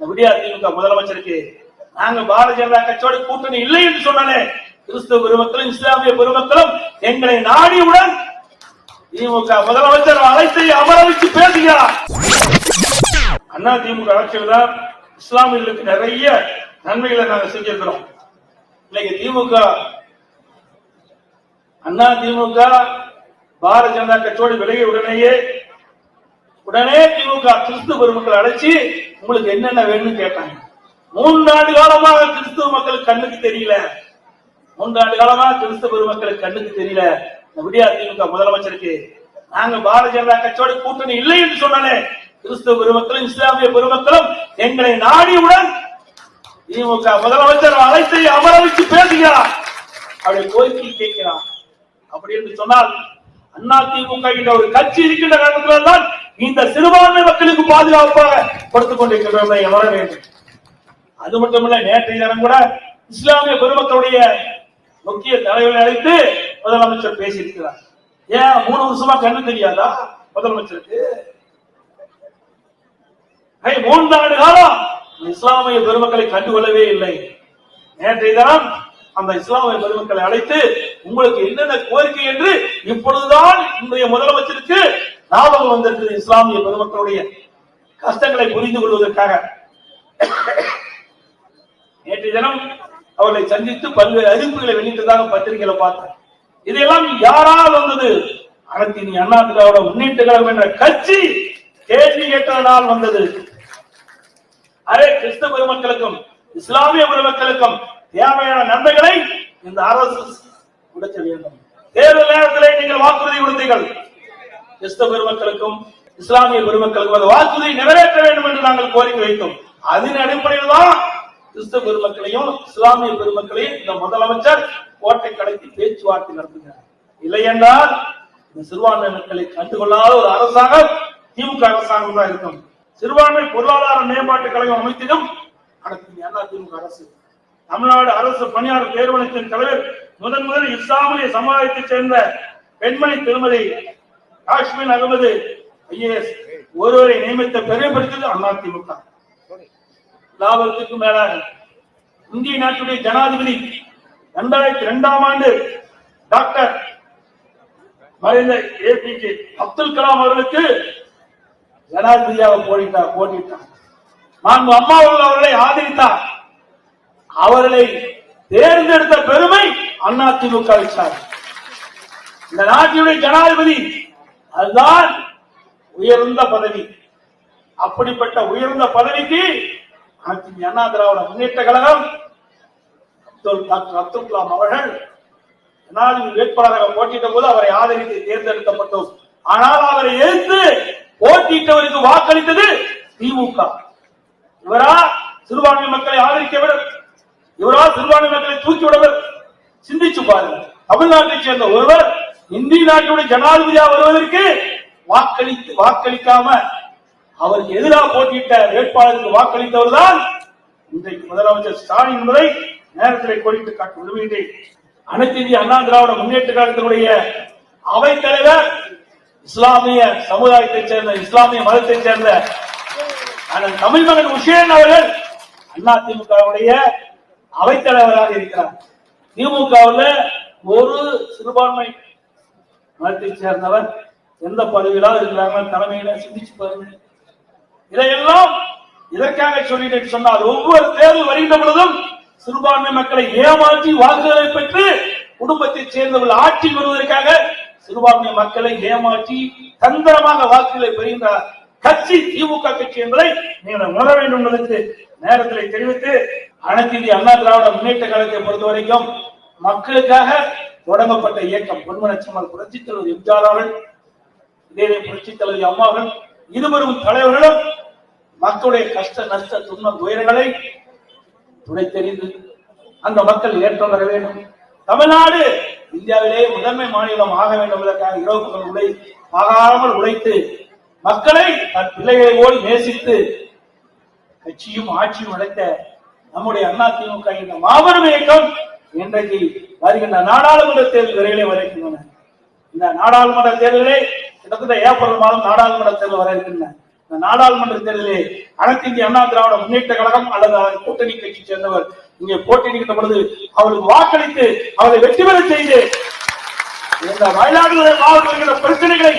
அதிமுக திமுக முதலமைச்சருக்கு நாங்க பாரதிய ஜனதா கட்சியோட கூட்டணி இல்லை என்று சொன்னாலே கிறிஸ்தவ பெருமக்களும் இஸ்லாமிய பெருமக்களும் எங்களை நாடியுடன் திமுக முதலமைச்சர் அழைத்து அமர வச்சு பேசுகிறார். அண்ணா திமுக ஆட்சியில் தான் இஸ்லாமியர்களுக்கு நிறைய நன்மைகளை நாங்க செஞ்சிருக்கிறோம். இன்னைக்கு திமுக அண்ணா திமுக பாரதிய ஜனதா கட்சியோடு விலகிய உடனேயே உடனே திமுக கிறிஸ்துவ பெருமக்கள் அழைச்சி உங்களுக்கு என்னென்ன வேணும்னு கேட்டாங்க மூன்றாண்டு காலமாக கிறிஸ்துவ மக்களுக்கு கண்ணுக்கு தெரியல. மூன்றாண்டு காலமாக கிறிஸ்துவ பெருமக்களுக்கு கண்ணுக்கு தெரியல. விடியா திமுக முதலமைச்சருக்கு நாங்க பாரதிய ஜனதா கட்சியோட கூட்டணி இல்லை என்று சொன்னாலே கிறிஸ்துவ பெருமக்களும் இஸ்லாமிய பெருமக்களும் எங்களை நாடியுடன் திமுக முதலமைச்சர் அழைத்து அமர வச்சு பேசுகிறார். அப்படி கோரிக்கை கேட்கிறார். அப்படி என்று சொன்னால் அண்ணா திமுக என்ற ஒரு கட்சி இருக்கின்ற காரணத்தினால் தான் இந்த சிறுபான்மை மக்களுக்கு பாதுகாப்பாக கொடுத்துக் கொண்டிருக்கிறோம் என்பதை வேண்டும். அது மட்டுமல்ல நேற்றைய தினம் கூட இஸ்லாமிய பெருமக்களுடைய முக்கிய தலைவரை அழைத்து முதலமைச்சர் பேசியிருக்கிறார். ஏன் மூணு வருஷமா கண்ணு தெரியாதா? முதலமைச்சருக்கு. மூன்று ஆண்டு காலம் இஸ்லாமிய பெருமக்களை கண்டுகொள்ளவே இல்லை. நேற்றைய தினம் அந்த இஸ்லாமிய பெருமக்களை அழைத்து உங்களுக்கு என்னென்ன கோரிக்கை என்று இப்பொழுதுதான் இன்றைய முதலமைச்சருக்கு ஞாபகம் வந்திருக்கிறது இஸ்லாமிய பெருமக்களுடைய கஷ்டங்களை புரிந்து கொள்வதற்காக. நேற்று தினம் அவர்களை சந்தித்து பல்வேறு அறிவிப்புகளை வெளியிட்டதாக பத்திரிகையில பார்த்தேன். இதெல்லாம் யாரால் வந்தது? அனைத்து நீ அண்ணா திராவிட முன்னேற்ற கழகம் என்ற கட்சி கேள்வி கேட்டதனால் வந்தது. அதே கிறிஸ்தவ பெருமக்களுக்கும் இஸ்லாமிய பெருமக்களுக்கும் தேவையான நன்மைகளை இந்த அரசு கொடுக்க வேண்டும். தேர்தல் நேரத்திலே நீங்கள் வாக்குறுதி கொடுத்தீர்கள். கிறிஸ்தவ பெருமக்களுக்கும் இஸ்லாமிய பெருமக்களுக்கும் அந்த வாக்குறுதி நிறைவேற்ற வேண்டும் என்று நாங்கள் கோரிக்கை வைத்தோம். அதன் அடிப்படையில் தான் கிறிஸ்தவ பெருமக்களையும் இஸ்லாமிய பெருமக்களையும் இந்த முதலமைச்சர் கோட்டை கடத்தி பேச்சுவார்த்தை நடத்துகிறார். இல்லை என்றால் இந்த சிறுபான்மை மக்களை கண்டுகொள்ளாத ஒரு அரசாங்கம் திமுக அரசாங்கம் தான் இருக்கும். சிறுபான்மை பொருளாதார மேம்பாட்டு கழகம் அமைத்திடும் அனைத்து அண்ணா திமுக அரசு? தமிழ்நாடு அரசு பணியாளர் தேர்வனத்தின் தலைவர் முதன் முதல் இஸ்லாமிய சமுதாயத்தைச் சேர்ந்த பெண்மணி திருமதி காஷ்மீர் அகமது ஐஏஎஸ் ஒருவரை நியமித்த பெருமைப்படுத்தது அதிமுக லாபத்துக்கு மேலாக. இந்திய நாட்டுடைய ஜனாதிபதி இரண்டாயிரத்தி இரண்டாம் ஆண்டு டாக்டர் மறைந்த ஏபிஜே அப்துல் கலாம் அவர்களுக்கு ஜனாதிபதியாக போட்டிட்டார் போட்டிட்டார். நான் அம்மா அவர்கள் அவர்களை ஆதரித்தார். அவர்களை தேர்ந்தெடுத்த பெருமை அண்ணா திமுக இந்த நாட்டினுடைய ஜனாதிபதி அதுதான் உயர்ந்த பதவி. அப்படிப்பட்ட உயர்ந்த பதவிக்கு அனைத்து அண்ணா திராவிட முன்னேற்ற கழகம் அப்துல் டாக்டர் அப்துல் கலாம் அவர்கள் ஜனாதிபதி வேட்பாளராக போட்டியிட்ட போது அவரை ஆதரித்து தேர்ந்தெடுக்கப்பட்டோம். ஆனால் அவரை எதிர்த்து போட்டியிட்டவருக்கு வாக்களித்தது திமுக. இவரா சிறுபான்மை மக்களை ஆதரிக்கவர் இவரா சிறுபான்மை மக்களை தூக்கிவிடவர் சிந்திச்சு பாருங்க. தமிழ்நாட்டைச் சேர்ந்த ஒருவர் இந்திய நாட்டுடைய ஜனாதிபதியாக வருவதற்கு வாக்களித்து வாக்களிக்காம அவருக்கு எதிராக போட்டியிட்ட வேட்பாளருக்கு வாக்களித்தவர் தான் இன்றைக்கு முதலமைச்சர் ஸ்டாலின் என்பதை நேரத்தில் கோடிட்டு காட்ட விரும்புகிறேன் அனைத்து இந்திய அண்ணா திராவிட முன்னேற்ற கழகத்தினுடைய அவைத்தலைவர் இஸ்லாமிய சமுதாயத்தைச் சேர்ந்த இஸ்லாமிய மதத்தைச் சேர்ந்த அண்ணன் தமிழ் மகன் உஷேன் அவர்கள் அண்ணா திமுகவுடைய அவைத்தலைவராக இருக்கிறார். திமுகவில் ஒரு சிறுபான்மை மதத்தை சேர்ந்தவர் எந்த பதவியிலாவது இருக்கிறாங்க தலைமையில சிந்திச்சு பாருங்க. இதையெல்லாம் இதற்காக சொல்லிட்டு சொன்னால் ஒவ்வொரு தேர்தல் வருகின்ற பொழுதும் சிறுபான்மை மக்களை ஏமாற்றி வாக்குகளை பெற்று குடும்பத்தை சேர்ந்தவர்கள் ஆட்சி வருவதற்காக சிறுபான்மை மக்களை ஏமாற்றி தந்திரமாக வாக்குகளை பெறுகின்ற கட்சி திமுக கட்சி என்பதை நீங்கள் உணர வேண்டும் என்பதற்கு நேரத்தில் தெரிவித்து அனைத்து இந்திய அண்ணா திராவிட முன்னேற்ற கழகத்தை பொறுத்த வரைக்கும் மக்களுக்காக தொடங்கப்பட்ட இயக்கம் பொன்மனச்சம்மல் புரட்சித் தலைவர் எம்ஜிஆர் அவர்கள் இதே புரட்சித் தலைவி அம்மாவர்கள் இருவரும் தலைவர்களும் மக்களுடைய கஷ்ட நஷ்ட துன்ப துயரங்களை துணை தெரிந்து அந்த மக்கள் ஏற்றம் பெற வேண்டும். தமிழ்நாடு இந்தியாவிலேயே முதன்மை மாநிலம் ஆக வேண்டும் என்பதற்காக இரவு பகல் உழை ஆகாமல் உழைத்து மக்களை தன் பிள்ளைகளை போல் நேசித்து கட்சியும் ஆட்சியும் அழைத்த நம்முடைய அண்ணா திமுக இந்த மாபெரும் இயக்கம் இன்றைக்கு வருகின்ற நாடாளுமன்ற தேர்தல் விரைவிலே வர இருக்கின்றன இந்த நாடாளுமன்ற தேர்தலே கிட்டத்தட்ட ஏப்ரல் மாதம் நாடாளுமன்ற தேர்தல் வர இருக்கின்றன இந்த நாடாளுமன்ற தேர்தலிலே அனைத்து இந்திய அண்ணா திராவிட முன்னேற்ற கழகம் அல்லது அதன் கூட்டணி கட்சி சேர்ந்தவர் இங்கே போட்டியிடுகின்ற பொழுது அவருக்கு வாக்களித்து அவரை வெற்றி பெற செய்து இந்த மயிலாடுதுறை மாவட்டத்தில் பிரச்சனைகளை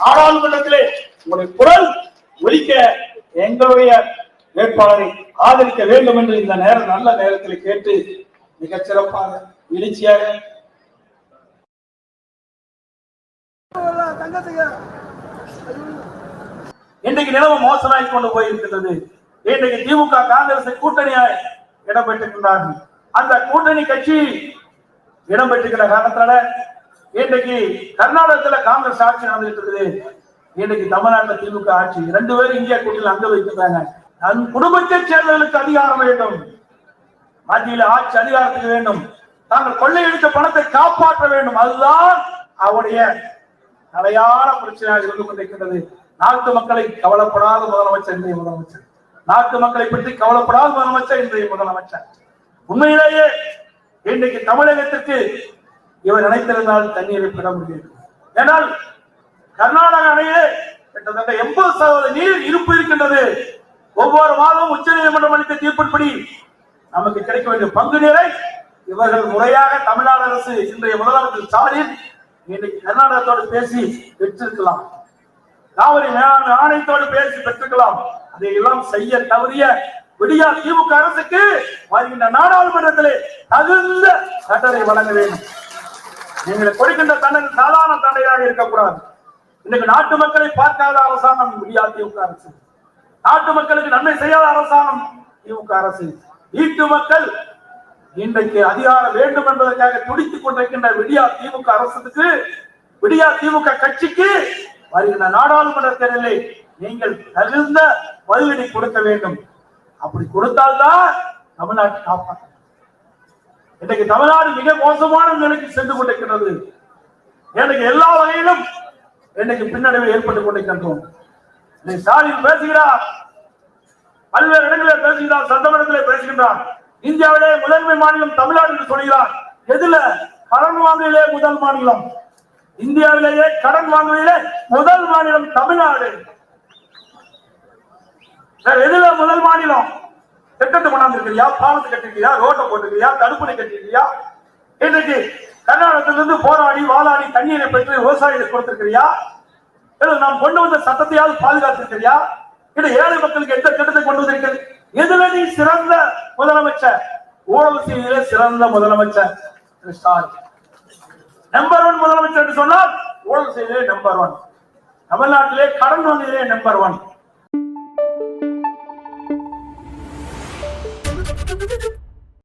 நாடாளுமன்றத்திலே உங்களுடைய குரல் ஒலிக்க எங்களுடைய வேட்பாளரை ஆதரிக்க வேண்டும் என்று இந்த நேரம் நல்ல நேரத்தில் கேட்டு மிகச் சிறப்பாக எழுச்சியாக இன்றைக்கு நிலவு மோசமாய் கொண்டு போயிருக்கிறது இன்றைக்கு திமுக காங்கிரஸ் கூட்டணியாய் இடம்பெற்றிருக்கிறார்கள் அந்த கூட்டணி கட்சி இடம்பெற்றிருக்கிற காரணத்தால இன்றைக்கு கர்நாடகத்துல காங்கிரஸ் ஆட்சி நடந்துட்டு இருக்குது இன்றைக்கு தமிழ்நாட்டுல திமுக ஆட்சி. ரெண்டு பேரும் இந்தியா கூட்டணியில் அங்க வைக்கிறாங்க தன் குடும்பத்தை சேர்ந்தவர்களுக்கு அதிகாரம் வேண்டும். மத்தியில் ஆட்சி அதிகாரத்துக்கு வேண்டும். தாங்கள் கொள்ளையடித்த பணத்தை காப்பாற்ற வேண்டும். அதுதான் அவருடைய நிலையான பிரச்சனையாக இருந்து கொண்டிருக்கின்றது. நாட்டு மக்களை கவலைப்படாத முதலமைச்சர் இன்றைய முதலமைச்சர். நாட்டு மக்களை பற்றி கவலைப்படாத முதலமைச்சர் இன்றைய முதலமைச்சர். உண்மையிலேயே இன்றைக்கு தமிழகத்திற்கு இவர் நினைத்திருந்தால் தண்ணீரை பெற முடியும் ஏனால் கர்நாடக அணையிலே கிட்டத்தட்ட எண்பது சதவீத நீர் இருப்பு இருக்கின்றது. ஒவ்வொரு மாதமும் உச்ச நீதிமன்றம் அளித்த தீர்ப்பின்படி நமக்கு கிடைக்க வேண்டிய பங்கு நிலை. இவர்கள் முறையாக தமிழ்நாடு அரசு இன்றைய முதலமைச்சர் ஸ்டாலின் இன்னைக்கு கர்நாடகத்தோடு பேசி பெற்றிருக்கலாம். காவிரி மேலாண்மை ஆணையத்தோடு பேசி பெற்றிருக்கலாம். அதையெல்லாம் செய்ய தவறிய விடியா திமுக அரசுக்கு வருகின்ற நாடாளுமன்றத்திலே தகுந்த தண்டனை வழங்க வேண்டும். நீங்கள் கொடுக்கின்ற தண்டனை சாதாரண தண்டையாக இருக்கக்கூடாது. இன்னைக்கு நாட்டு மக்களை பார்க்காத அரசாங்கம் விடியா திமுக அரசு. நாட்டு மக்களுக்கு நன்மை செய்யாத அரசாங்கம் திமுக அரசு. வீட்டு மக்கள் இன்றைக்கு அதிகாரம் வேண்டும் என்பதற்காக துடித்துக் கொண்டிருக்கின்ற விடியா திமுக அரசுக்கு விடியா திமுக கட்சிக்கு வருகின்ற நாடாளுமன்ற தேர்தலில் நீங்கள் தகுந்த பதிலடி கொடுக்க வேண்டும். அப்படி கொடுத்தால்தான் தமிழ்நாட்டை காப்பாற்ற இன்றைக்கு தமிழ்நாடு மிக மோசமான நிலைக்கு சென்று கொண்டிருக்கிறது எனக்கு எல்லா வகையிலும் இன்னைக்கு பின்னடைவு ஏற்பட்டுக் கொண்டிருக்கின்றோம் ஸ்டாலின் பேசுகிறார். பல்வேறு இடங்களில் பேசுகிறார் சட்டமன்றத்திலே பேசுகின்றார். இந்தியாவிலே முதன்மை மாநிலம் தமிழ்நாடு என்று சொல்கிறார். எதுல? கடன் வாங்குவதிலே முதல் மாநிலம். இந்தியாவிலேயே கடன் வாங்குவதிலே முதல் மாநிலம் தமிழ்நாடு. வேற எதுல முதல் மாநிலம்? திட்டத்தை கொண்டாந்துருக்கிறியா? பாலத்தை கட்டிருக்கியா ரோட்டை போட்டிருக்கியா தடுப்பணை கட்டிருக்கியா இன்னைக்கு கர்நாடகத்திலிருந்து போராடி வாளாடி தண்ணீரை பெற்று விவசாயிகளுக்கு கொடுத்திருக்கிறியா? நாம் கொண்டு வந்த சட்டத்தையாவது பாதுகாத்திருக்கிறியா? இது ஏழை மக்களுக்கு எந்த திட்டத்தை கொண்டு வந்திருக்கிறது? எதுல நீ சிறந்த முதலமைச்சர்? ஊழல் செய்தியிலே சிறந்த முதலமைச்சர் ஸ்டாலின். நம்பர் ஒன் முதலமைச்சர் என்று சொன்னால் ஊழல் செய்தியிலே நம்பர் ஒன் தமிழ்நாட்டிலே கடன் வாங்கியதிலே நம்பர் ஒன்